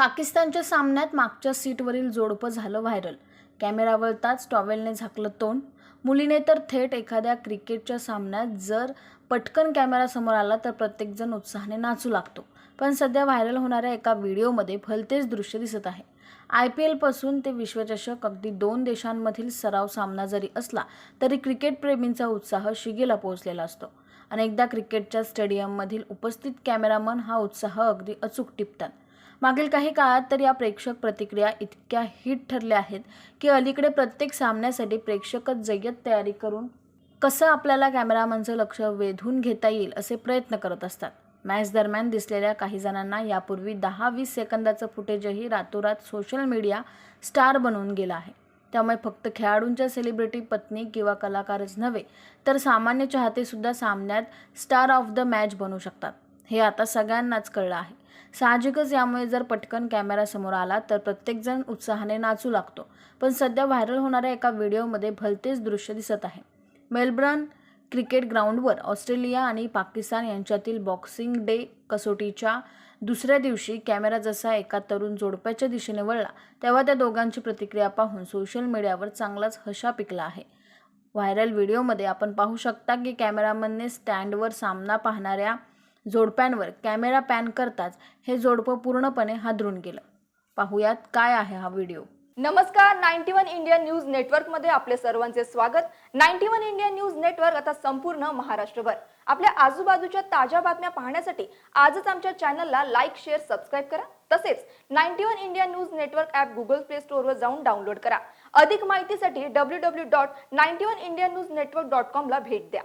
पाकिस्तानच्या सामन्यात मागच्या सीटवरील जोडपं झालं व्हायरल. कॅमेरा वळताच टॉवेलने झाकलं तोंड. मुलीने तर थेट एखाद्या क्रिकेटच्या सामन्यात जर पटकन कॅमेरा समोर आला तर प्रत्येकजण उत्साहाने नाचू लागतो. पण सध्या व्हायरल होणाऱ्या एका व्हिडिओमध्ये भलतेच दृश्य दिसत आहे. आय पी एलपासून ते विश्वचषक अगदी दोन देशांमधील सराव सामना जरी असला तरी क्रिकेटप्रेमींचा उत्साह शिगेला पोहोचलेला असतो. अनेकदा क्रिकेटच्या स्टेडियममधील उपस्थित कॅमेरामन हा उत्साह अगदी अचूक टिपतात. मागील काही काळात तर या प्रेक्षक प्रतिक्रिया इतक्या हिट ठरल्या आहेत की अलीकडे प्रत्येक सामन्यासाठी प्रेक्षकच जय्यत तयारी करून कसं आपल्याला कॅमेरामनचं लक्ष वेधून घेता येईल असे प्रयत्न करत असतात. मॅच दरम्यान दिसलेल्या काही जणांना यापूर्वी दहा वीस सेकंदाचं फुटेजही रातोरात सोशल मीडिया स्टार बनवून गेलं आहे. त्यामुळे फक्त खेळाडूंच्या सेलिब्रिटी पत्नी किंवा कलाकारच नव्हे तर सामान्य चाहतेसुद्धा सामन्यात स्टार ऑफ द मॅच बनू शकतात. हे आता सगळ्यांनाच कळलं आहे. साहजिकच यामुळे जर पटकन कॅमेरासमोर आला तर प्रत्येकजण उत्साहाने नाचू लागतो. पण सध्या व्हायरल होणाऱ्या एका व्हिडिओमध्ये भलतेच दृश्य दिसत आहे. मेलबर्न क्रिकेट ग्राउंडवर ऑस्ट्रेलिया आणि पाकिस्तान यांच्यातील बॉक्सिंग डे कसोटीच्या दुसऱ्या दिवशी कॅमेरा जसा एका तरुण जोडप्याच्या दिशेने वळला तेव्हा त्या दोघांची प्रतिक्रिया पाहून सोशल मीडियावर चांगलाच हशा पिकला आहे. व्हायरल व्हिडिओमध्ये आपण पाहू शकता की कॅमेरामनने स्टँडवर सामना पाहणाऱ्या जोडप्यांवर कॅमेरा पॅन करताच हे जोडपं पूर्णपणे हादरून गेलं. पाहुयात काय आहे हा व्हिडिओ. नमस्कार नाईन्टी वन इंडिया न्यूज नेटवर्कमध्ये आपले सर्वांचे स्वागत. Ninety one India news network आता संपूर्ण महाराष्ट्रभर. आपल्या आजूबाजूच्या ताज्या बातम्या पाहण्यासाठी आजच आमच्या चॅनलला लाईक शेअर सबस्क्राईब करा. तसेच ninety one India news network app Google Play स्टोअरवर जाऊन डाउनलोड करा. अधिक माहितीसाठी W W dot ninety one India news network dot कॉमला भेट द्या.